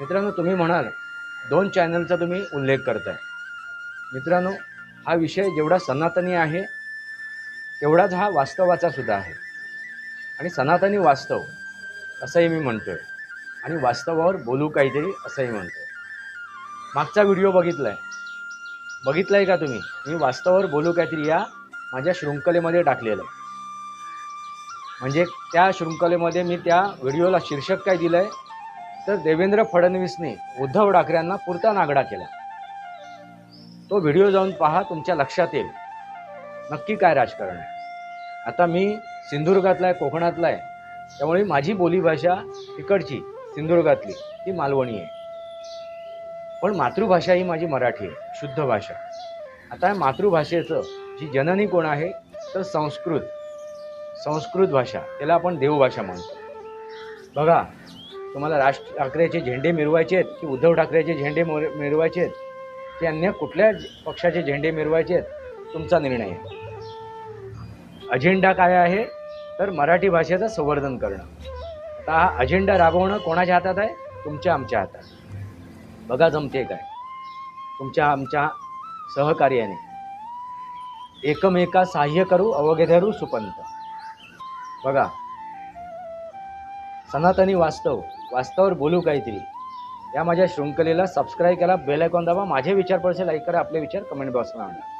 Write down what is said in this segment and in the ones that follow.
मित्रांनो तुम्ही म्हणाल दोन चॅनलचा तुम्ही उल्लेख करताय. मित्रांनो हा विषय जेवढा सनातनी आहे तेवढाच हा वास्तवाचा सुद्धा आहे. आणि सनातनी वास्तव असंही मी म्हणतो आहे आणि वास्तवावर बोलू काहीतरी असंही म्हणतो आहे मागचा व्हिडिओ बघितला आहे बघितला आहे का तुम्ही? मी वास्तवावर बोलू काहीतरी या माझ्या शृंखलेमध्ये टाकलेलं. आहे म्हणजे त्या शृंखलेमध्ये मी त्या व्हिडिओला शीर्षक काय दिलं आहे तर देवेंद्र फडणवीसने उद्धव ठाकरेंना पुरता नागडा केला. तो व्हिडिओ जाऊन पहा तुमच्या लक्षात येईल. नक्की काय राजकारण आहे. आता मी सिंधुदुर्गातला आहे कोकणातला आहे. त्यामुळे माझी बोलीभाषा तिकडची सिंधुदुर्गातली ती मालवणी आहे. पण मातृभाषा ही माझी मराठी आहे शुद्ध भाषा. आता या मातृभाषेचं जी जननी कोण आहे तर संस्कृत. संस्कृत भाषा त्याला आपण देवभाषा म्हणतो. बघा तुम्हाला राज ठाकरेचे झेंडे मिरवायचे आहेत की उद्धव ठाकरेचे झेंडे मिरवायचे आहेत? की अन्य कुठल्या पक्षाचे झेंडे मिरवायचे आहेत? तुमचा निर्णय आहे. अजेंडा काय आहे? तर मराठी भाषेचं संवर्धन करणं. आता हा अजेंडा राबवणं कोणाच्या हातात आहे? तुमच्या आमच्या हातात. बघा जमते काय. तुमच्या आमच्या सहकार्याने. एकमेका सहाय्य करू अवघे धरू सुपंत. बघा. सनातनी वास्तव. वास्तवावर बोलू काहीतरी. या माझ्या शृंखलेला सबस्क्राईब करा बेल आयकॉन दाबा माझे विचार पडसे लाईक करा आपले विचार कमेंट बॉक्सला आणा.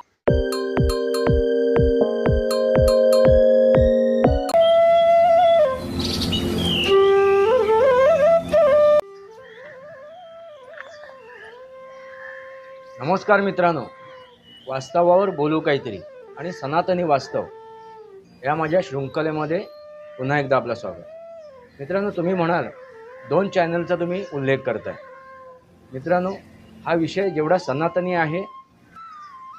नमस्कार मित्रांनो. वास्तवावर बोलू काहीतरी आणि सनातनी वास्तव या माझ्या शृंखलेमध्ये पुन्हा एकदा आपलं स्वागत. मित्रांनो तुम्ही म्हणाल दोन चॅनलचा तुम्ही उल्लेख करताय. मित्रांनो हा विषय जेवढा सनातनी आहे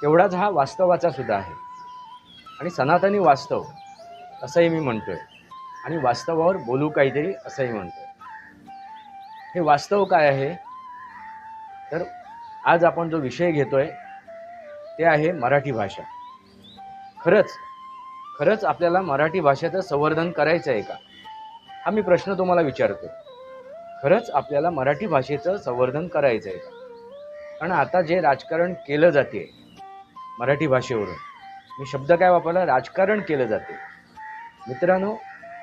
तेवढाच हा वास्तवाचा सुद्धा आहे. आणि सनातनी वास्तव असंही मी म्हणतो आहे आणि वास्तवावर बोलू काहीतरी असंही म्हणतो आहे हे वास्तव काय आहे? तर आज आपण जो विषय घेतो आहे ते आहे मराठी भाषा. खरंच खरंच आपल्याला मराठी भाषेचं संवर्धन करायचं आहे का? हा मी प्रश्न तुम्हाला विचारतो खरंच आपल्याला मराठी भाषेचं संवर्धन करायचं आहे कारण आता जे राजकारण केलं जाते मराठी भाषेवरून मी शब्द काय वापरला? राजकारण केलं जाते. मित्रांनो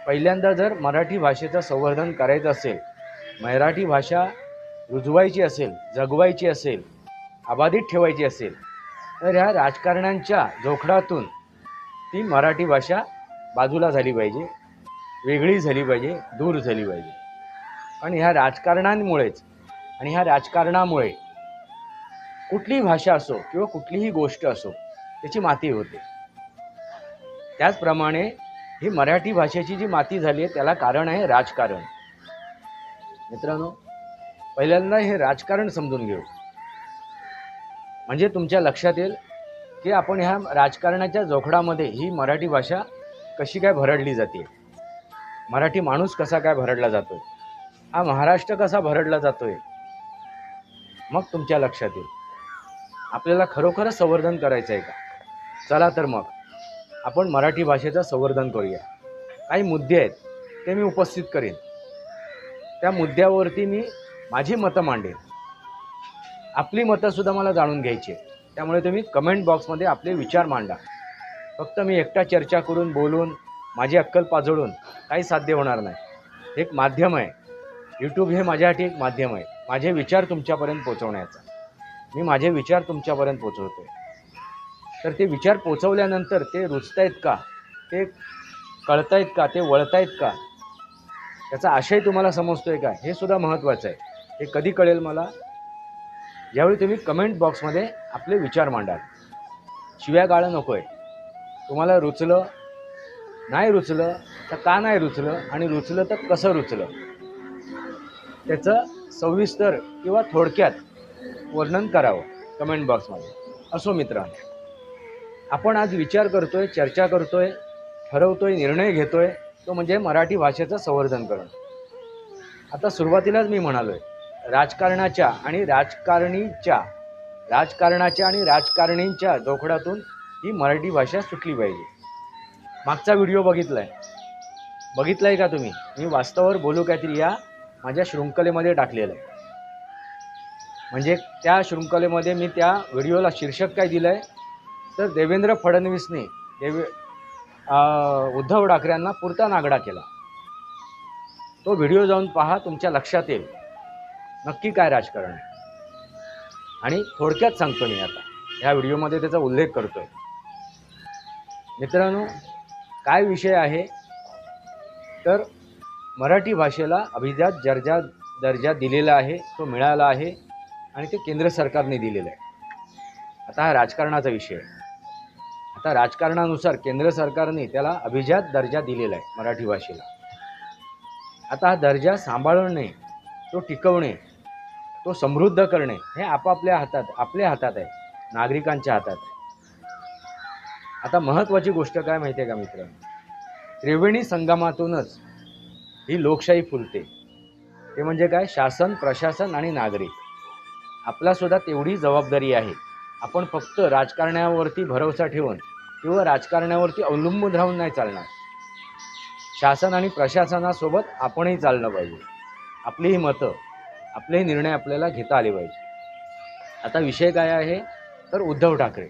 पहिल्यांदा जर मराठी भाषेचं संवर्धन करायचं असेल मराठी भाषा रुजवायची असेल जगवायची असेल अबाधित ठेवायची असेल तर ह्या राजकारण्यांच्या जोखडातून ती मराठी भाषा बाजूला झाली पाहिजे वेगळी झाली पाहिजे दूर झाली पाहिजे. पण ह्या राजकारणांमुळेच आणि ह्या राजकारणामुळे कुठलीही भाषा असो किंवा कुठलीही गोष्ट असो त्याची माती होते. त्याचप्रमाणे ही मराठी भाषेची जी माती झाली आहे त्याला कारण आहे राजकारण. मित्रांनो पहिल्यांदा हे राजकारण समजून घेऊ. म्हणजे तुमच्या लक्षात येईल की आपण ह्या राजकारणाच्या जोखडामध्ये ही मराठी भाषा कशी काय भरडली जाते? मराठी माणूस कसा काय भरडला जातोय? हा महाराष्ट्र कसा भरडला जातोय? मग तुमच्या लक्षात येईल. आपल्याला खरोखरच संवर्धन करायचं आहे का? चला तर मग आपण मराठी भाषेचं संवर्धन करूया. काही मुद्दे आहेत ते मी उपस्थित करेन. त्या मुद्द्यावरती मी माझी मतं मांडेन. आपली मतंसुद्धा मला जाणून घ्यायची त्यामुळे तुम्ही कमेंट बॉक्समध्ये आपले विचार मांडा. फक्त मी एकटा चर्चा करून बोलून माझी अक्कल पाजळून काही साध्य होणार नाही. एक माध्यम आहे. यूट्यूब हे माझ्यासाठी एक माध्यम आहे. माझे विचार तुमच्यापर्यंत पोचवण्याचा मी माझे विचार तुमच्यापर्यंत पोचवतो तर ते विचार पोचवल्यानंतर ते रुचतायत का? ते कळतायत का? ते वळतायत का? त्याचा आशय तुम्हाला समजतोय का? हे सुद्धा महत्त्वाचं आहे. हे कधी कळेल मला? ज्यावेळी तुम्ही कमेंट बॉक्समध्ये आपले विचार मांडाल. शिव्या गाळं नको आहे तुम्हाला रुचलं नाही रुचलं तर का नाही रुचलं आणि रुचलं तर कसं रुचलं? त्याचं सविस्तर किंवा थोडक्यात वर्णन करावं कमेंट बॉक्समध्ये असो मित्रांनो आपण आज विचार करतो आहे चर्चा करतो आहे ठरवतो आहे निर्णय घेतो आहे तो म्हणजे मराठी भाषेचं संवर्धन करणं. आता सुरुवातीलाच मी म्हणालो आहे राजकारणाच्या आणि राजकारणीच्या राजकारणाच्या आणि राजकारणींच्या जोखडातून ही मराठी भाषा सुटली पाहिजे. मागचा व्हिडिओ बघितला आहे बघितला आहे का तुम्ही? मी वास्तवावर बोलू काहीतरी या. माझ्या शृंखलेमध्ये टाकलेलं. आहे म्हणजे त्या शृंखलेमध्ये मी त्या व्हिडिओला शीर्षक काय दिलं आहे तर देवेंद्र फडणवीसने देवे उद्धव ठाकरेंना पुरता नागडा केला. तो व्हिडिओ जाऊन पहा तुमच्या लक्षात येईल. नक्की काय राजकारण आहे. आणि थोडक्यात सांगतो मी आता. ह्या व्हिडिओमध्ये त्याचा उल्लेख करतो आहे मित्रांनो काय विषय आहे? तर मराठी भाषेला अभिजात दर्जा दर्जा दिलेला आहे तो मिळाला आहे आणि ते केंद्र सरकारने दिलेलं आहे. आता हा राजकारणाचा विषय आहे. आता राजकारणानुसार केंद्र सरकारने त्याला अभिजात दर्जा दिलेला आहे मराठी भाषेला. आता हा दर्जा सांभाळणे तो टिकवणे तो समृद्ध करणे हे आपापल्या हातात आपल्या हातात आहे नागरिकांच्या हातात आहे. आता महत्त्वाची गोष्ट काय माहिती आहे का मित्रांनो? त्रिवेणी संगमातूनच ही लोकशाही फुलते. ते म्हणजे काय? शासन प्रशासन आणि नागरिक. आपलासुद्धा तेवढी जबाबदारी आहे. आपण फक्त राजकारण्यावरती भरोसा ठेवून किंवा राजकारण्यावरती अवलंबून राहून नाही चालणार. शासन आणि प्रशासनासोबत आपणही चाललं पाहिजे. आपलीही मतं आपलेही निर्णय आपल्याला घेता आले पाहिजे. आता विषय काय आहे? तर उद्धव ठाकरे.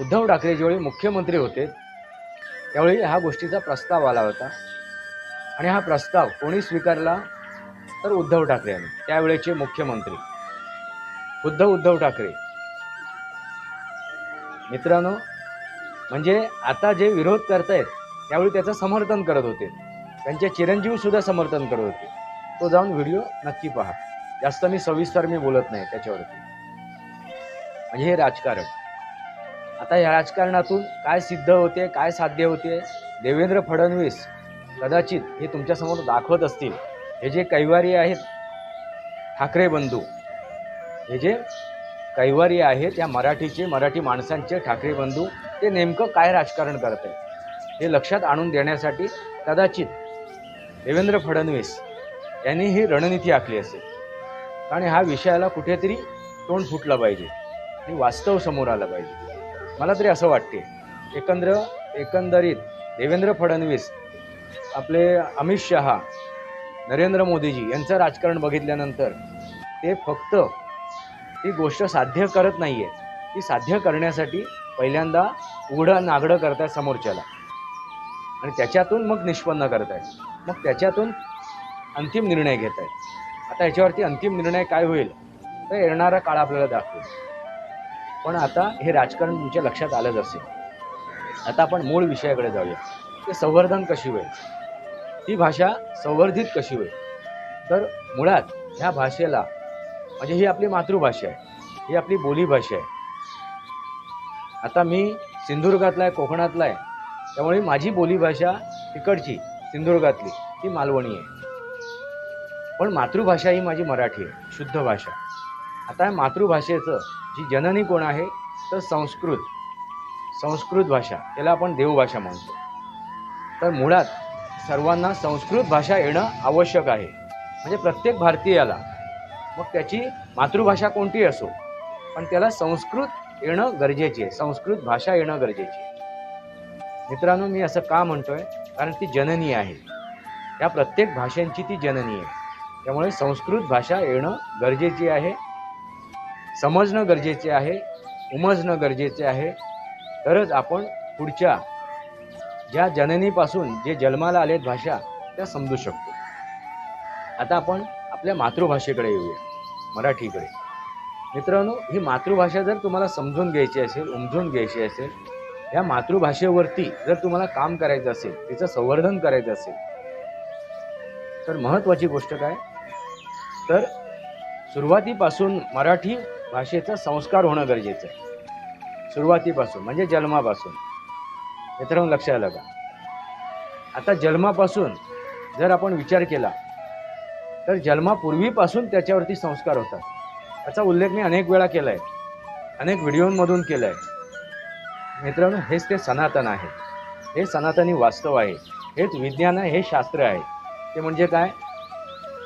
उद्धव ठाकरे ज्यावेळी मुख्यमंत्री होते त्यावेळी ह्या गोष्टीचा प्रस्ताव आला होता. आणि हा प्रस्ताव कोणी स्वीकारला तर उद्धव ठाकरे यांनी त्यावेळेचे मुख्यमंत्री. खुद्द उद्धव ठाकरे. मित्रांनो म्हणजे आता जे विरोध करतायत त्यावेळी त्याचं समर्थन करत होते. त्यांचे चिरंजीव सुद्धा समर्थन करत होते. तो जाऊन व्हिडिओ नक्की पहा. जास्त मी सविस्तर मी बोलत नाही त्याच्यावरती. म्हणजे हे राजकारण. आता या राजकारणातून काय सिद्ध होते काय साध्य होते देवेंद्र फडणवीस कदाचित हे तुमच्यासमोर दाखवत असतील. हे जे कैवारी आहेत ठाकरे बंधू हे जे कैवारी आहेत या मराठीचे मराठी माणसांचे ठाकरे बंधू ते नेमकं काय राजकारण करत आहेत हे लक्षात आणून देण्यासाठी कदाचित देवेंद्र फडणवीस यांनी ही रणनीती आखली असेल. कारण हा विषयाला कुठेतरी तोंड फुटलं पाहिजे आणि वास्तव समोर आलं पाहिजे. मला तरी असं वाटते एकंदर एकंदरीत देवेंद्र फडणवीस आपले अमित शहा नरेंद्र मोदीजी यांचं राजकारण बघितल्यानंतर ते फक्त ती गोष्ट साध्य करत नाही आहे ती साध्य करण्यासाठी पहिल्यांदा उघडं नागडं करतायत समोरच्याला. आणि त्याच्यातून मग निष्पन्न करतायत. मग त्याच्यातून अंतिम निर्णय घेत आहेत आता याच्यावरती अंतिम निर्णय काय होईल? तर येणारा काळ आपल्याला दाखवेल. पण आता हे राजकारण तुमच्या लक्षात आलंच असेल. आता आपण मूळ विषयाकडे जाऊया. ते संवर्धन कशी होईल? ही भाषा संवर्धित कशी होईल? तर मुळात ह्या भाषेला म्हणजे ही आपली मातृभाषा आहे ही आपली बोलीभाषा आहे. आता मी सिंधुदुर्गातला आहे कोकणातला आहे त्यामुळे माझी बोलीभाषा तिकडची सिंधुदुर्गातली ती मालवणी आहे. पण मातृभाषा ही माझी मराठी आहे शुद्ध भाषा. आता मातृभाषेचं जी जननी कोण आहे तर संस्कृत संस्कृत भाषा त्याला आपण देवभाषा म्हणतो. तर मुळात सर्वांना संस्कृत भाषा येणं आवश्यक आहे. म्हणजे प्रत्येक भारतीयाला. मग त्याची मातृभाषा कोणती असो पण त्याला संस्कृत येणं गरजेची आहे. संस्कृत भाषा येणं गरजेची आहे. मित्रांनो मी असं का म्हणतोय? कारण ती जननी आहे. त्या प्रत्येक भाषांची ती जननी आहे. त्यामुळे संस्कृत भाषा येणं गरजेची आहे. समजणं गरजेचे आहे. उमजणं गरजेचे आहे. तरच आपण पुढच्या ज्या जननीपासून जे जन्माला आलेत भाषा त्या समजू शकतो. आता आपण आपल्या मातृभाषेकडे येऊया मराठीकडे. मित्रांनो ही मातृभाषा जर तुम्हाला समजून घ्यायची असेल उमजून घ्यायची असेल या मातृभाषेवरती जर तुम्हाला काम करायचं असेल तिचं संवर्धन करायचं असेल तर महत्त्वाची गोष्ट काय? तर सुरुवातीपासून मराठी भाषेचा संस्कार होणं गरजेचं आहे. सुरुवातीपासून म्हणजे जन्मापासून. मित्रांनो लक्ष आलं का? आता जन्मापासून जर आपण विचार केला तर जन्मापूर्वीपासून त्याच्यावरती संस्कार होतात. याचा उल्लेख मी अनेक वेळा केला आहे अनेक व्हिडिओमधून केला आहे मित्रांनो हेच ते सनातन आहे. हे सनातनी वास्तव आहे. हेच विज्ञान आहे हे शास्त्र आहे. ते म्हणजे काय?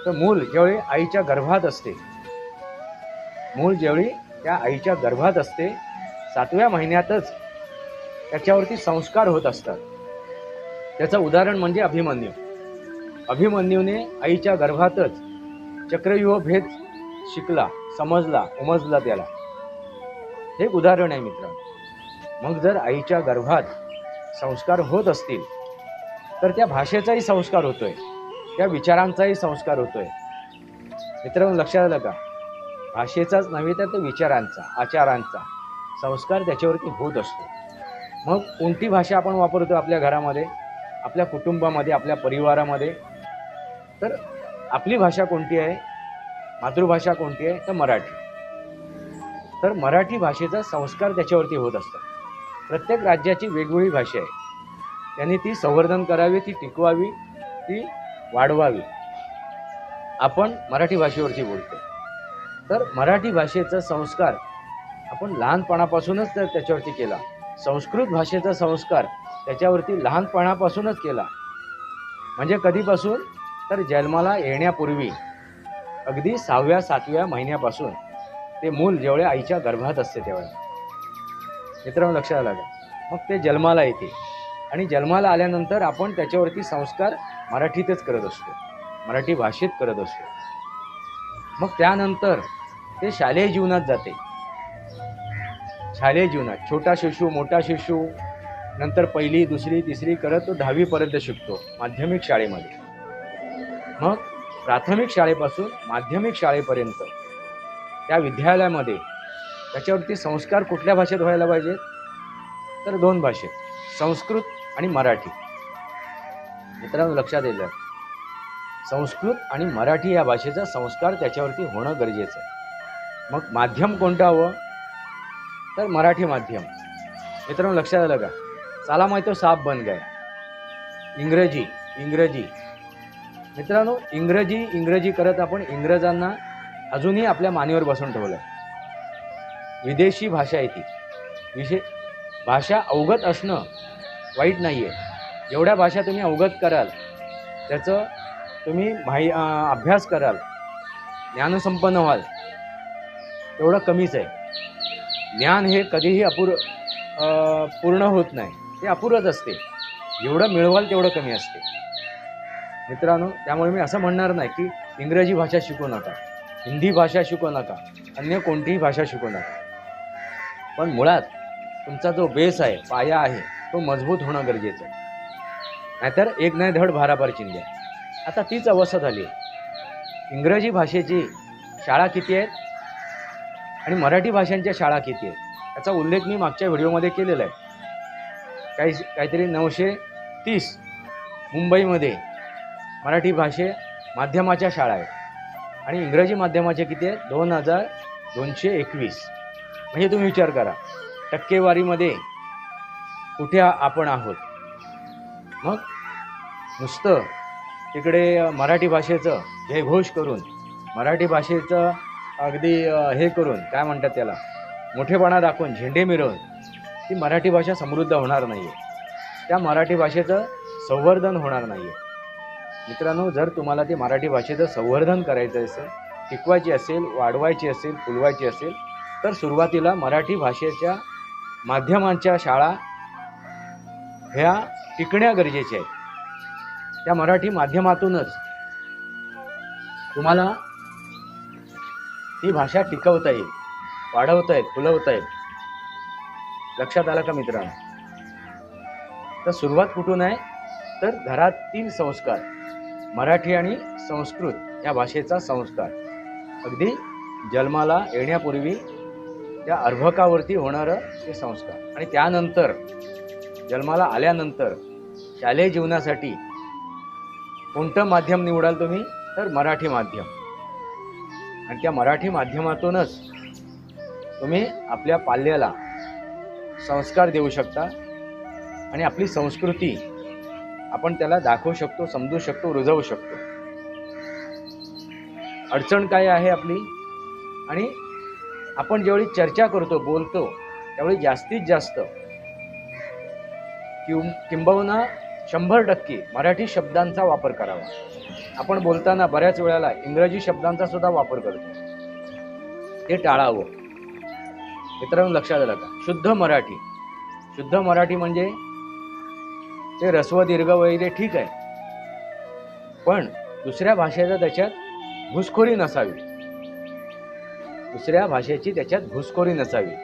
तर मूल ज्यावेळी आईच्या गर्भात असते मूल ज्यावेळी त्या आईच्या गर्भात असते सातव्या महिन्यातच त्याच्यावरती संस्कार होत असतात. त्याचं उदाहरण म्हणजे अभिमन्यू. अभिमन्यूने आईच्या गर्भातच चक्रव्यूह भेद शिकला समजला उमजला त्याला. हे एक उदाहरण आहे मित्र मग जर आईच्या गर्भात संस्कार होत असतील तर त्या भाषेचाही संस्कार होतोय. त्या विचारांचाही संस्कार होतोय. मित्रांनो लक्षात आलं का? भाषेचाच नव्हे तर विचारांचा आचारांचा संस्कार त्याच्यावरती होत असतो. मग कोणती भाषा आपण वापरतो आपल्या घरामध्ये आपल्या कुटुंबामध्ये आपल्या परिवारामध्ये? तर आपली भाषा कोणती आहे? मातृभाषा कोणती आहे? तर मराठी. तर मराठी भाषेचा संस्कार त्याच्यावरती होत असतात प्रत्येक राज्याची वेगवेगळी भाषा आहे. त्यांनी ती संवर्धन करावी ती टिकवावी ती वाढवावी. आपण मराठी भाषेवरती बोलतो. तर मराठी भाषेचा संस्कार आपण लहानपणापासूनच तर त्याच्यावरती केला. संस्कृत भाषेचा संस्कार त्याच्यावरती लहानपणापासूनच केला. म्हणजे कधीपासून? तर जन्माला येण्यापूर्वी. अगदी सहाव्या सातव्या महिन्यापासून. ते मूल जेवढे आईच्या गर्भात असते तेवढ्या मित्रांनो लक्षात आलं मग ते जन्माला येते. आणि जन्माला आल्यानंतर आपण त्याच्यावरती संस्कार मराठीतच करत असतो. मराठी भाषेत करत असतो. मग त्यानंतर ते शालेय जीवनात जाते. शालेय जीवनात. छोटा शिशू मोठा शिशू नंतर पहिली दुसरी तिसरी करत तो दहावीपर्यंत शिकतो माध्यमिक शाळेमध्ये. मग प्राथमिक शाळेपासून माध्यमिक शाळेपर्यंत त्या विद्यालयामध्ये त्याच्यावरती संस्कार कुठल्या भाषेत व्हायला पाहिजेत तर दोन भाषेत संस्कृत आणि मराठी. मित्रांनो लक्षात येईल. संस्कृत आणि मराठी या भाषेचा संस्कार त्याच्यावरती होणं गरजेचं आहे. मग माध्यम कोणतं हवं? तर मराठी माध्यम. मित्रांनो लक्षात आलं का? चाला माहिती साप बन गया. इंग्रजी इंग्रजी. मित्रांनो इंग्रजी इंग्रजी करत आपण इंग्रजांना अजूनही आपल्या मानेवर बसून ठेवलं विदेशी भाषा येते विशे भाषा अवगत असणं वाईट नाही आहे जेवढ्या भाषा तुम्ही अवगत कराल त्याचं तुम्ही माही अभ्यास कराल ज्ञानसंपन्न व्हाल तेवढं कमीच आहे. ज्ञान हे कधीही अपूर पूर्ण होत नाही. ते अपुरच असते. जेवढं मिळवाल तेवढं कमी असते. मित्रांनो त्यामुळे मी असं म्हणणार नाही की इंग्रजी भाषा शिकू नका. हिंदी भाषा शिकू नका. अन्य कोणतीही भाषा शिकू नका. पण मुळात तुमचा जो बेस आहे पाया आहे तो मजबूत होणं गरजेचं आहे. नाहीतर एक नाही धड भाराभार चिंध्या. आता तीच अवस्था झाली आहे. इंग्रजी भाषेची शाळा किती आहेत? आणि मराठी भाषांच्या शाळा किती आहेत? याचा उल्लेख मी मागच्या व्हिडिओमध्ये केलेला आहे. काही काहीतरी नऊशे तीस मुंबईमध्ये मराठी भाषे माध्यमाच्या शाळा आहेत. आणि इंग्रजी माध्यमाचे किती आहेत? दोन हजार दोनशे एकवीस. म्हणजे तुम्ही विचार करा टक्केवारीमध्ये कुठे आपण आहोत? मग नुसतं तिकडे मराठी भाषेचं जयघोष करून मराठी भाषेचं अगदी हे करून काय म्हणतात त्याला? मोठेपणा दाखवून झेंडे मिरवून ती मराठी भाषा समृद्ध होणार नाही आहे त्या मराठी भाषेचं संवर्धन होणार नाही आहे मित्रांनो जर तुम्हाला ती मराठी भाषेचं संवर्धन करायचं असेल टिकवायची असेल वाढवायची असेल फुलवायची असेल तर सुरुवातीला मराठी भाषेच्या माध्यमांच्या शाळा ह्या टिकण्या गरजेच्या आहेत. त्या मराठी माध्यमातूनच तुम्हाला ही भाषा टिकवता येईल वाढवता येईल फुलवता येईल. लक्षात आलं का मित्रांनो? तर सुरुवात कुठून आहे? तर घरातील संस्कार मराठी आणि संस्कृत या भाषेचा संस्कार. अगदी जन्माला येण्यापूर्वी त्या अर्भकावरती होणारं ते संस्कार. आणि त्यानंतर जन्माला आल्यानंतर शालेय जीवनासाठी कोणतं माध्यम निवडाल तुम्ही? तर मराठी माध्यम. आणि त्या मराठी माध्यमातूनच तुम्ही आपल्या पाल्याला संस्कार देऊ शकता आणि आपली संस्कृती आपण त्याला दाखवू शकतो समजू शकतो रुजवू शकतो. अडचण काय आहे आपली? आणि आपण ज्यावेळी चर्चा करतो बोलतो त्यावेळी जास्तीत जास्त किंब किंबहुना शंभर टक्के मराठी शब्दांचा वापर करावा. आपण बोलताना बऱ्याच वेळेला इंग्रजी शब्दांचा सुद्धा वापर करतो. ते टाळावं. मित्रांनो लक्षात आलं का शुद्ध मराठी. शुद्ध मराठी म्हणजे ते रस्व दीर्घ वगैरे ठीक आहे. पण दुसऱ्या भाषेचा त्याच्यात घुसखोरी नसावी. दुसऱ्या भाषेची त्याच्यात घुसखोरी नसावी.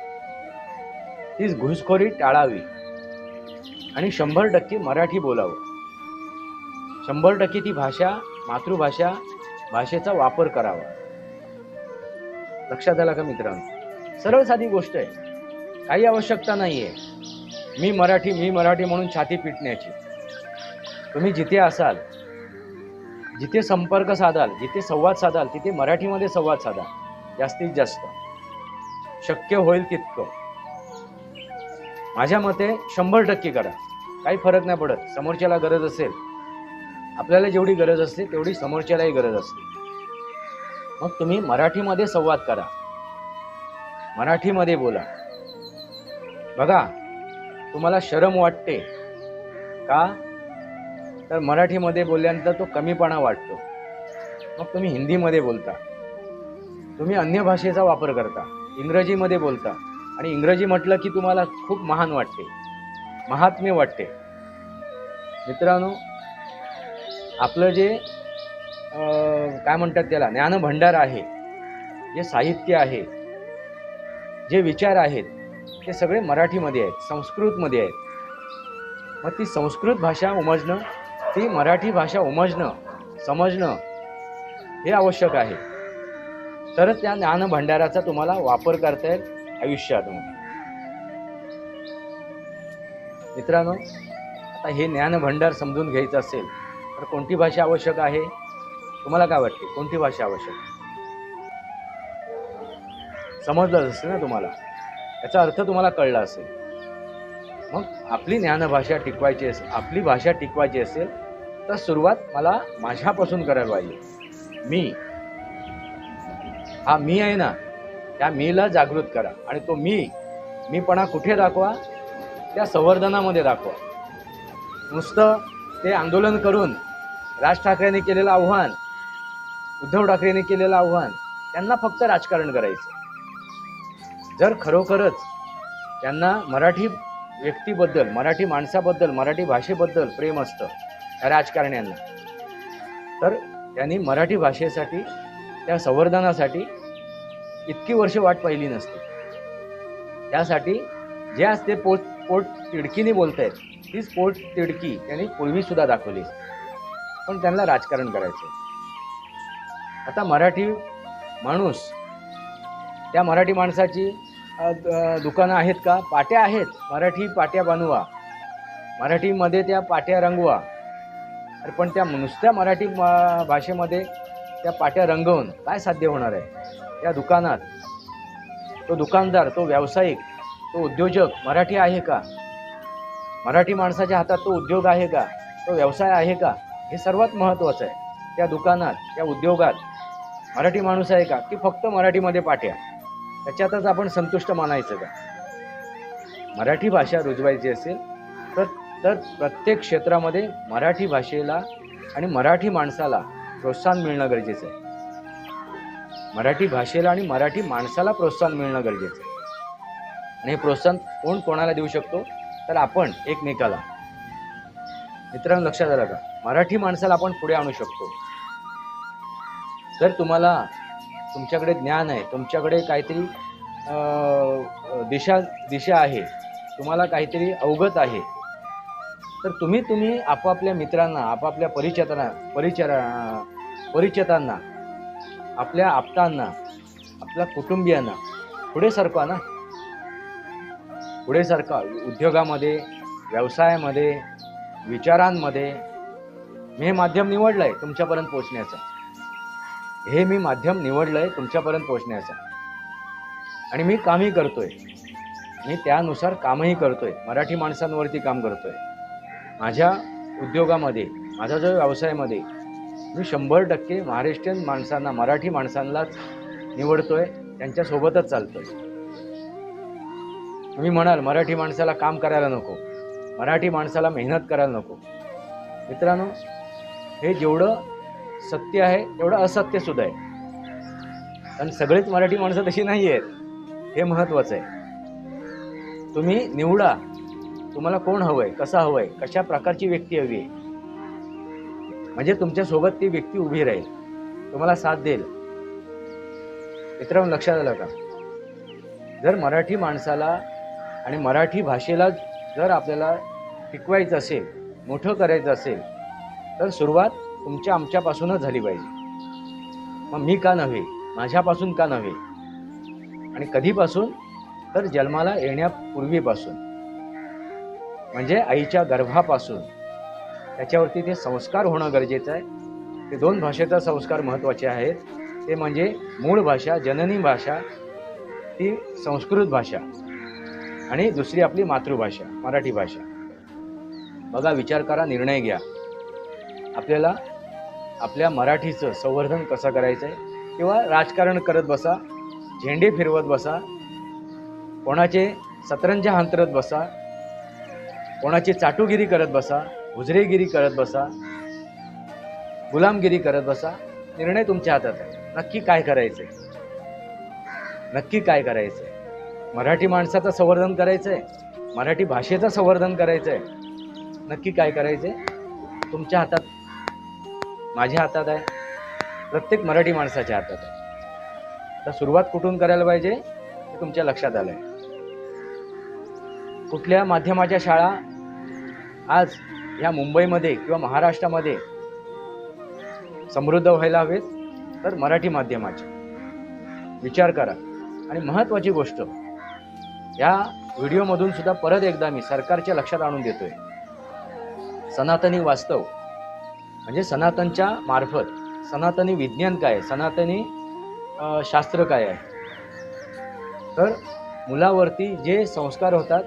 तीच घुसखोरी टाळावी. आणि शंभर टक्के मराठी बोलावं. शंभर टक्के ती भाषा मातृभाषा भाषेचा वापर करावा. लक्षात आला का मित्रांनो? सरळ साधी गोष्ट आहे. काही आवश्यकता नाही आहे मी मराठी मी मराठी म्हणून छाती पिटण्याची. तुम्ही जिथे असाल जिथे संपर्क साधाल जिथे संवाद साधाल तिथे मराठीमध्ये संवाद साधा. जास्तीत जास्त. शक्य होईल तितकं. माझ्या मते शंभर टक्के करा. काही फरक नाही पडत. समोरच्याला गरज असेल आपल्याला जेवढी गरज असते तेवढी समोरच्यालाही गरज असते. मग तुम्ही मराठीमध्ये संवाद करा. मराठीमध्ये बोला. बघा तुम्हाला शरम वाटते का? तर मराठीमध्ये बोलल्यानंतर तो कमीपणा वाटतो. मग तुम्ही हिंदीमध्ये बोलता. तुम्ही अन्य भाषेचा वापर करता. इंग्रजीमध्ये बोलता. आणि इंग्रजी म्हटलं की तुम्हाला खूप महान वाटते. महात्म्य वाटते. मित्रांनो आपलं जे काय म्हणतात त्याला ज्ञानभंडार आहे जे साहित्य आहे जे विचार आहेत ते सगळे मराठीमध्ये आहेत संस्कृतमध्ये आहेत. मग ती संस्कृत भाषा उमजणं ती मराठी भाषा उमजणं समजणं हे आवश्यक आहे. तरच त्या ज्ञानभंडाराचा तुम्हाला वापर करता येईल आयुष्यात. मित्रांनो आता हे ज्ञानभंडार समजून घ्यायचं असेल तर कोणती भाषा आवश्यक आहे? तुम्हाला काय वाटते? कोणती भाषा आवश्यक समजलं असेल ना तुम्हाला? याचा अर्थ तुम्हाला कळला असेल. मग आपली ज्ञानभाषा टिकवायची असेल आपली भाषा टिकवायची असेल तर सुरुवात मला माझ्यापासून करायला पाहिजे. मी. हा मी आहे ना त्या मीला जागृत करा. आणि तो मी मीपणा कुठे दाखवा? त्या संवर्धनामध्ये दाखवा. नुसतं ते आंदोलन करून राज ठाकरेंनी केलेलं आव्हान उद्धव ठाकरेंनी केलेलं आव्हान त्यांना फक्त राजकारण करायचं. जर खरोखरच त्यांना मराठी व्यक्तीबद्दल मराठी माणसाबद्दल मराठी भाषेबद्दल प्रेम असतं या राजकारण्यांना तर त्यांनी मराठी भाषेसाठी त्या संवर्धनासाठी इतकी वर्ष वाट पाहिली नसती. त्यासाठी जे आज ते पोट पोट तिडकीने बोलत आहेत तीच पोट तिडकी त्यांनी पूर्वीसुद्धा दाखवली. पण त्यांना राजकारण करायचं. आता मराठी माणूस त्या मराठी माणसाची द- दुकानं आहेत का? पाट्या आहेत. मराठी पाट्या बनवा. मराठीमध्ये त्या पाट्या रंगवा. अरे पण त्या नुसत्या मराठी भाषेमध्ये त्या पाट्या रंगवून काय साध्य होणार आहे? त्या दुकानात तो दुकानदार तो व्यावसायिक तो उद्योजक मराठी आहे का? मराठी माणसाच्या हातात तो उद्योग आहे का? तो व्यवसाय आहे का? हे सर्वात महत्त्वाचं आहे. त्या दुकानात त्या उद्योगात मराठी माणूस आहे का? की फक्त मराठीमध्ये पाठ्या? त्याच्यातच आपण संतुष्ट मानायचं का? मराठी भाषा रुजवायची असेल तर तर प्रत्येक क्षेत्रामध्ये मराठी भाषेला आणि मराठी माणसाला प्रोत्साहन मिळणं गरजेचं आहे. मराठी भाषेला आणि मराठी माणसाला प्रोत्साहन मिळणं गरजेचं आहे. आणि हे प्रोत्साहन कोण कोणाला देऊ शकतो? तर आपण एकमेकाला. मित्रांनो लक्षात आलं का? मराठी माणसाला आपण पुढे आणू शकतो. जर तुम्हाला तुमच्याकडे ज्ञान आहे तुमच्याकडे काहीतरी दिशा दिशा आहे तुम्हाला काहीतरी अवगत आहे. तर तुम्ही तुम्ही आपापल्या मित्रांना आपापल्या परिचितांना परिचरा परिचितांना आपल्या आप्तांना आपल्या कुटुंबियांना पुढे सरका ना. पुढे सरकार उद्योगामध्ये व्यवसायामध्ये विचारांमध्ये मी हे माध्यम निवडलं आहे तुमच्यापर्यंत पोचण्याचं हे मी माध्यम निवडलं आहे तुमच्यापर्यंत पोचण्याचं आणि मी कामही करतोय. मी त्यानुसार कामही करतोय. मराठी माणसांवरती काम करतोय. माझ्या उद्योगामध्ये माझा जो व्यवसायामध्ये मी शंभर टक्के महाराष्ट्रीयन माणसांना मराठी माणसांनाच निवडतोय. त्यांच्यासोबतच चालतोय. तुम्ही म्हणाल मराठी माणसाला काम करायला नको. मराठी माणसाला मेहनत करायला नको. मित्रांनो हे जेवढं सत्य आहे तेवढं असत्य सुद्धा आहे. कारण सगळेच मराठी माणसं तशी नाही आहेत. हे महत्त्वाचं आहे. तुम्ही निवडा. तुम्हाला कोण हवं आहे कसं कसा आहे कशा प्रकारची व्यक्ती हवी आहे. म्हणजे तुमच्यासोबत ती व्यक्ती उभी राहील. तुम्हाला साथ देईल. मित्रांनो लक्षात आलं का? जर मराठी माणसाला आणि मराठी भाषेला जर आपल्याला टिकवायचं असेल मोठं करायचं असेल तर सुरुवात तुमच्या आमच्यापासूनच झाली पाहिजे. मग मी का नव्हे? माझ्यापासून का नव्हे? आणि कधीपासून? तर जन्माला येण्यापूर्वीपासून. म्हणजे आईच्या गर्भापासून. त्याच्यावरती ते संस्कार होणं गरजेचं आहे. ते दोन भाषेचा संस्कार महत्त्वाचे आहेत. ते म्हणजे मूळ भाषा जननी भाषा ती संस्कृत भाषा. आणि दुसरी आपली मातृभाषा मराठी भाषा. बघा विचार करा निर्णय घ्या. आपल्याला आपल्या मराठीचं संवर्धन कसं करायचं आहे किंवा राजकारण करत बसा झेंडे फिरवत बसा कोणाचे सतरंजा हांतरत बसा कोणाची चाटुगिरी करत बसा हुजरेगिरी करत बसा गुलामगिरी करत बसा निर्णय तुमच्या हातात आहे. नक्की काय करायचंय? नक्की काय करायचंय? मराठी माणसाचं संवर्धन करायचं आहे मराठी भाषेचं संवर्धन करायचं आहे नक्की काय करायचं आहे तुमच्या हातात माझ्या हातात आहे. प्रत्येक मराठी माणसाच्या हातात आहे. तर सुरुवात कुठून करायला पाहिजे? हे तुमच्या लक्षात आलं आहे कुठल्या माध्यमाच्या शाळा आज ह्या मुंबईमध्ये किंवा महाराष्ट्रामध्ये समृद्ध व्हायला हवेत? तर मराठी माध्यमाचे विचार करा. आणि महत्त्वाची गोष्ट या व्हिडिओमधून सुद्धा परत एकदा मी सरकारच्या लक्षात आणून देतोय. सनातनी वास्तव म्हणजे सनातनच्या मार्फत सनातनी विज्ञान काय आहे सनातनी शास्त्र काय आहे? तर मुलावरती जे संस्कार होतात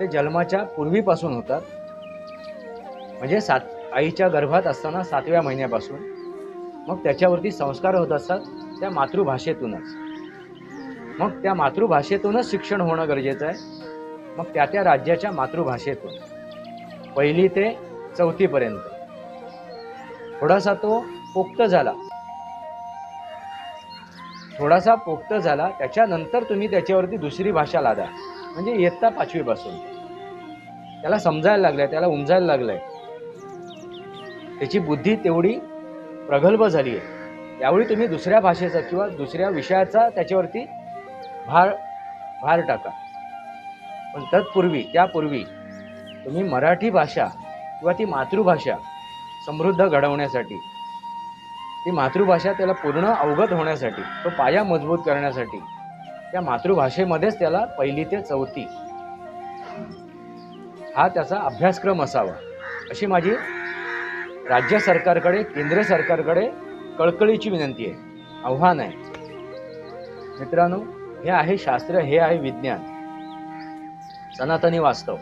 ते जन्माच्या पूर्वीपासून होतात. म्हणजे सात आईच्या गर्भात असताना सातव्या महिन्यापासून मग त्याच्यावरती संस्कार होत असतात त्या मातृभाषेतूनच. मग त्या मातृभाषेतूनच शिक्षण होणं गरजेचं आहे. मग त्या त्या राज्याच्या मातृभाषेतून. पहिली ते चौथीपर्यंत थोडासा तो पोक्त झाला. थोडासा पोक्त झाला त्याच्यानंतर तुम्ही त्याच्यावरती दुसरी भाषा लादा. म्हणजे इयत्ता पाचवीपासून. त्याला समजायला लागलंय त्याला उमजायला लागलंय. त्याची बुद्धी तेवढी प्रगल्भ झाली आहे त्यावेळी तुम्ही दुसऱ्या भाषेचा किंवा दुसऱ्या विषयाचा त्याच्यावरती भार भार टाका. पण तत्पूर्वी त्यापूर्वी तुम्ही मराठी भाषा किंवा ती मातृभाषा समृद्ध घडवण्यासाठी ती मातृभाषा त्याला पूर्ण अवगत होण्यासाठी तो पाया मजबूत करण्यासाठी त्या मातृभाषेमध्येच त्याला पहिली ते चौथी हा त्याचा अभ्यासक्रम असावा. अशी माझी राज्य सरकारकडे केंद्र सरकारकडे कळकळीची विनंती आहे. आव्हान आहे. मित्रांनो हे आहे शास्त्र हे आहे विज्ञान. सनातनी वास्तव.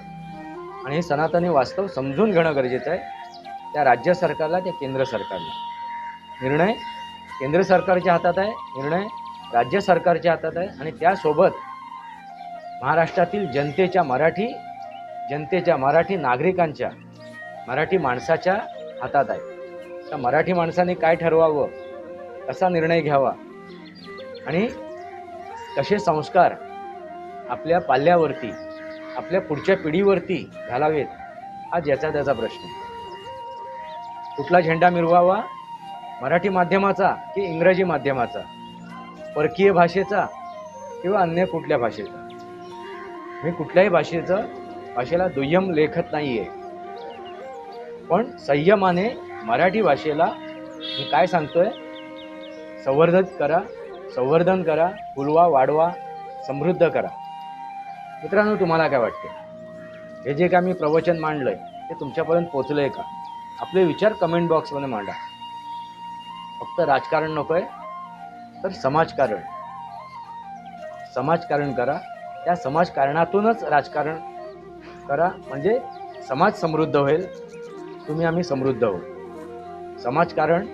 आणि हे सनातनी वास्तव समजून घेणं गरजेचं आहे. त्या राज्य सरकारला त्या केंद्र सरकारला. निर्णय केंद्र सरकारच्या हातात आहे निर्णय राज्य सरकारच्या हातात आहे. आणि त्यासोबत महाराष्ट्रातील जनतेच्या मराठी जनतेच्या मराठी नागरिकांच्या मराठी माणसाच्या हातात आहे. तर मराठी माणसाने काय ठरवावं? कसा निर्णय घ्यावा? आणि कसे संस्कार आपल्या पाल्यावरती आपल्या पुढच्या पिढीवरती घालावेत हा ज्याचा त्याचा प्रश्न. कुठला झेंडा मिरवावा? मराठी माध्यमाचा की इंग्रजी माध्यमाचा? परकीय भाषेचा किंवा अन्य कुठल्या भाषेचा? मी कुठल्याही भाषेचं भाषेला दुय्यम लेखत नाही आहे पण संयमाने मराठी भाषेला मी काय सांगतोय? संवर्धित करा. संवर्धन करा फुलवा वाढवा समृद्ध करा. मित्रांनो तुम्हाला काय वाटते? हे जे काय मी प्रवचन मांडलंय ते तुमच्यापर्यंत पोचलंय का? आपले विचार कमेंट बॉक्समध्ये मांडा. फक्त राजकारण नको आहे तर समाजकारण. समाजकारण करा. त्या समाजकारणातूनच राजकारण करा म्हणजे समाज समृद्ध होईल. तुम्ही आम्ही समृद्ध होऊ. समाजकारण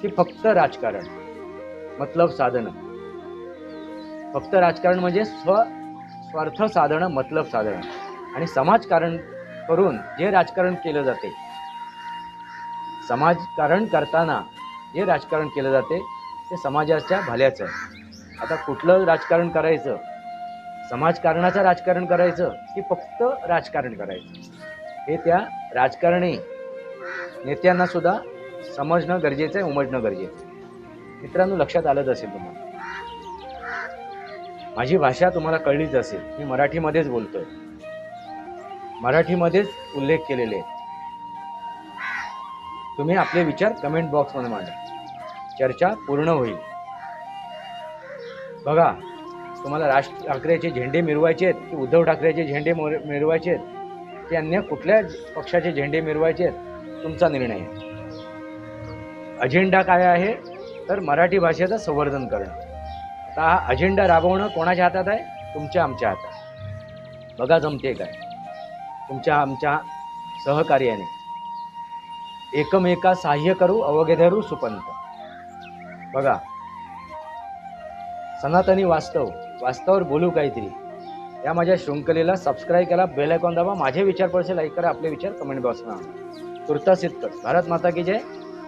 की फक्त राजकारण. मतलब साधनं. फक्त राजकारण म्हणजे स्व स्वार्थ साधणं मतलब साधणं. आणि समाजकारण करून जे राजकारण केलं जाते. समाजकारण करताना जे राजकारण केलं जाते ते समाजाच्या भल्याचं. आहे आता कुठलं राजकारण करायचं? समाजकारणाचं राजकारण करायचं की फक्त राजकारण करायचं? हे त्या राजकारणी नेत्यांना सुद्धा समजणं गरजेचं आहे उमजणं गरजेचं आहे. मित्रांनो लक्षात आलंच असेल तुम्हाला. माझी भाषा तुम्हाला कळलीच असेल. मी मराठीमध्येच बोलतोय. मराठीमध्येच उल्लेख केलेले तुम्ही आपले विचार कमेंट बॉक्समध्ये मांडा. चर्चा पूर्ण होईल. बघा तुम्हाला राज ठाकरेचे झेंडे मिरवायचे आहेत की उद्धव ठाकरेचे झेंडे मिरवायचे आहेत? की अन्य कुठल्या पक्षाचे झेंडे मिरवायचे आहेत? तुमचा निर्णय. आहे अजेंडा काय आहे? तर मराठी भाषेचं संवर्धन करणं. आता हा अजेंडा राबवणं कोणाच्या हातात आहे? तुमच्या आमच्या हातात बघा जमते काय. तुमच्या आमच्या सहकार्याने. एकमेका सहाय्य करू अवघे धरू सुपंत. बघा. सनातनी वास्तव वास्तवावर बोलू काहीतरी. या माझ्या शृंखलेला सबस्क्राईब करा बेल आयकॉन दाबा. माझे विचार पडसे लाईक करा. आपले विचार कमेंट बॉक्सला तुर्तास इतकंच. भारत माता की जय.